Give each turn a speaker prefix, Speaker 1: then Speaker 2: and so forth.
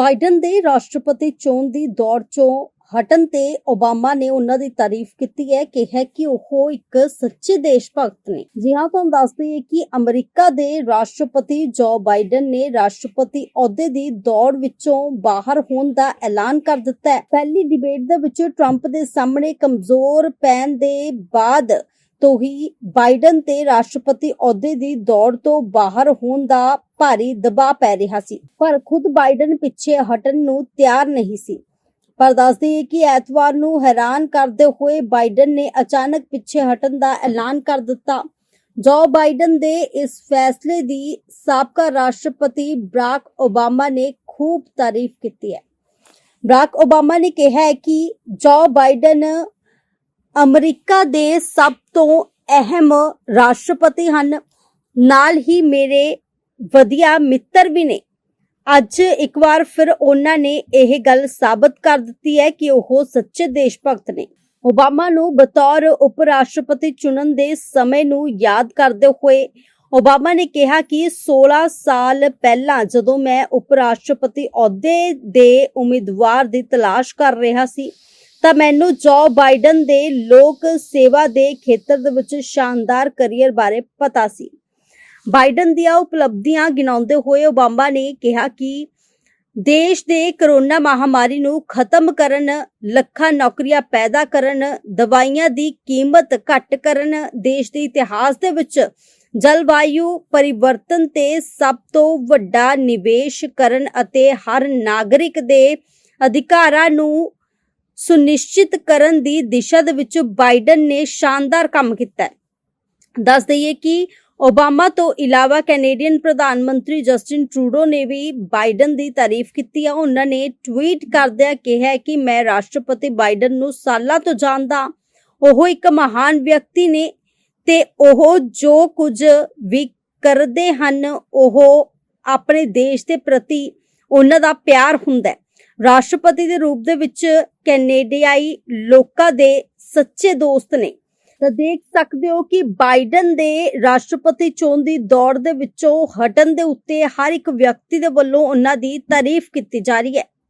Speaker 1: Biden ਦੇ ਰਾਸ਼ਟਰਪਤੀ ਚੋਣ ਦੀ ਦੌੜ ਚੋਂ ਹਟਣ ਤੇ ਓਬਾਮਾ ਨੇ ਉਹਨਾਂ ਦੀ ਤਾਰੀਫ ਕੀਤੀ ਹੈ ਕਿ ਹੈ ਕਿ ਉਹ ਇੱਕ ਸੱਚੇ ਦੇਸ਼ ਭਗਤ ਨੇ। ਜੀ ਹਾਂ, ਤੁਹਾਨੂੰ ਦੱਸ ਦਈਏ ਕਿ ਅਮਰੀਕਾ ਦੇ ਰਾਸ਼ਟਰਪਤੀ ਜੋ ਬਾਈਡਨ ਨੇ ਰਾਸ਼ਟਰਪਤੀ ਅਹੁਦੇ ਦੀ ਦੌੜ ਵਿੱਚੋਂ ਬਾਹਰ ਹੋਣ ਦਾ ਐਲਾਨ ਕਰ ਦਿੱਤਾ ਹੈ। ਪਹਿਲੀ ਡਿਬੇਟ ਦੇ ਵਿੱਚ ਟਰੰਪ ਦੇ ਸਾਹਮਣੇ ਕਮਜ਼ੋਰ ਪੈਣ ਦੇ ਬਾਅਦ ਤੋਂ ਹੀ ਬਾਈਡਨ ਤੇ ਰਾਸ਼ਟਰਪਤੀ ਅਹੁਦੇ ਦੀ ਦੌੜ ਤੋਂ ਬਾਹਰ ਹੋਣ ਦਾ ਭਾਰੀ ਦਬਾਅ ਪੈ ਰਿਹਾ ਸੀ। ਪਰ ਖੁਦ ਬਾਈਡਨ ਪਿੱਛੇ ਹਟਣ ਨੂੰ ਤਿਆਰ ਨਹੀਂ ਸੀ। ਪਰ ਦੱਸਦੀ ਹੈ ਕਿ ਐਤਵਾਰ ਨੂੰ ਹੈਰਾਨ ਕਰਦੇ ਹੋਏ ਬਾਈਡਨ ਨੇ ਅਚਾਨਕ ਪਿੱਛੇ ਹਟਣ ਦਾ ਐਲਾਨ ਕਰ ਦਿੱਤਾ। ਜੋ ਬਾਈਡਨ ਦੇ ਇਸ ਫੈਸਲੇ ਦੀ ਸਾਬਕਾ ਰਾਸ਼ਟਰਪਤੀ ਬਰਾਕ ਓਬਾਮਾ ਨੇ ਖੂਬ ਤਾਰੀਫ ਕੀਤੀ ਹੈ। ਬਰਾਕ ਓਬਾਮਾ ਨੇ ਕਿਹਾ ਹੈ ਕਿ ਜੋ ਬਾਈਡਨ ਅਮਰੀਕਾ ਦੇ ਸਭ ਤੋਂ ਅਹਿਮ ਰਾਸ਼ਟਰਪਤੀ ਹਨ। ਨਾਲ ਹੀ ਮੇਰੇ ਵਧੀਆ ਮਿੱਤਰ ਵੀ ਨੇ। ਅੱਜ ਇੱਕ ਵਾਰ ਫਿਰ ਉਹਨਾਂ ਨੇ ਇਹ ਗੱਲ ਸਾਬਤ ਕਰ ਦਿੱਤੀ ਹੈ ਕਿ ਉਹ ਸੱਚੇ ਦੇਸ਼ ਭਗਤ ਨੇ। ਓਬਾਮਾ ਨੂੰ ਬਤੌਰ ਉਪ ਰਾਸ਼ਟਰਪਤੀ ਚੁਣਨ ਦੇ ਸਮੇਂ ਨੂੰ ਯਾਦ ਕਰਦੇ ਹੋਏ ਓਬਾਮਾ ਨੇ ਕਿਹਾ ਕਿ 16 ਸਾਲ ਪਹਿਲਾਂ ਜਦੋਂ ਮੈਂ ਉਪ ਰਾਸ਼ਟਰਪਤੀ ਅਹੁਦੇ ਦੇ ਉਮੀਦਵਾਰ ਦੀ ਤਲਾਸ਼ ਕਰ ਰਿਹਾ ਸੀ ਤਾਂ ਮੈਨੂੰ ਜੋ ਬਾਈਡਨ ਦੇ ਲੋਕ ਸੇਵਾ ਦੇ ਖੇਤਰ ਦੇ ਵਿੱਚ ਸ਼ਾਨਦਾਰ ਕੈਰੀਅਰ ਬਾਰੇ ਪਤਾ ਸੀ। ਬਾਈਡਨ ਦੀਆਂ ਉਪਲਬਧੀਆਂ ਗਿਣਾਉਂਦੇ ਹੋਏ ਓਬਾਮਾ ਨੇ ਕਿਹਾ ਕਿ ਦੇਸ਼ ਦੇ ਕਰੋਨਾ ਮਹਾਮਾਰੀ ਨੂੰ ਖਤਮ ਕਰਨ, ਲੱਖਾਂ ਨੌਕਰੀਆਂ ਪੈਦਾ ਕਰਨ, ਦਵਾਈਆਂ ਦੀ ਕੀਮਤ ਘੱਟ ਕਰਨ, ਦੇਸ਼ ਦੇ ਇਤਿਹਾਸ ਦੇ ਵਿੱਚ ਜਲਵਾਯੂ ਪਰਿਵਰਤਨ ਤੇ ਸਭ ਤੋਂ ਵੱਡਾ ਨਿਵੇਸ਼ ਕਰਨ ਅਤੇ ਹਰ ਨਾਗਰਿਕ ਦੇ ਅਧਿਕਾਰਾਂ ਨੂੰ ਸੁਨਿਸ਼ਚਿਤ ਕਰਨ ਦੀ ਦਿਸ਼ਾ ਦੇ ਵਿੱਚ ਬਾਈਡਨ ਨੇ ਸ਼ਾਨਦਾਰ ਕੰਮ ਕੀਤਾ ਹੈ। ਦੱਸ ਦਈਏ ਕਿ ਓਬਾਮਾ ਤੋਂ ਇਲਾਵਾ ਕੈਨੇਡੀਅਨ ਪ੍ਰਧਾਨ ਮੰਤਰੀ ਜਸਟਿਨ ਟਰੂਡੋ ਨੇ ਵੀ ਬਾਈਡਨ ਦੀ ਤਾਰੀਫ ਕੀਤੀ ਹੈ ਉਹਨਾਂ ਨੇ ਟਵੀਟ ਕਰਦਿਆਂ ਕਿਹਾ ਕਿ ਮੈਂ ਰਾਸ਼ਟਰਪਤੀ ਬਾਈਡਨ ਨੂੰ ਸਾਲਾਂ ਤੋਂ ਜਾਣਦਾ ਉਹ ਇੱਕ ਮਹਾਨ ਵਿਅਕਤੀ ਨੇ ਤੇ ਉਹ ਜੋ ਕੁਝ ਵੀ ਕਰਦੇ ਹਨ, ਉਹ ਆਪਣੇ ਦੇਸ਼ ਦੇ ਪ੍ਰਤੀ ਉਹਨਾਂ ਦਾ ਪਿਆਰ ਹੁੰਦਾ ਹੈ। ਰਾਸ਼ਟਰਪਤੀ ਦੇ ਰੂਪ ਦੇ ਵਿੱਚ ਕੈਨੇਡੀਆਈ ਲੋਕਾਂ ਦੇ ਸੱਚੇ ਦੋਸਤ ਨੇ। ਤਾਂ ਦੇਖ ਸਕਦੇ ਹੋ ਕਿ ਬਾਈਡਨ ਦੇ ਰਾਸ਼ਟਰਪਤੀ ਚੋਣ ਦੀ ਦੌੜ ਦੇ ਵਿੱਚੋਂ ਹਟਣ ਦੇ ਉੱਤੇ ਹਰ ਇੱਕ ਵਿਅਕਤੀ ਦੇ ਵੱਲੋਂ ਉਹਨਾਂ ਦੀ ਤਾਰੀਫ ਕੀਤੀ ਜਾ ਰਹੀ ਹੈ।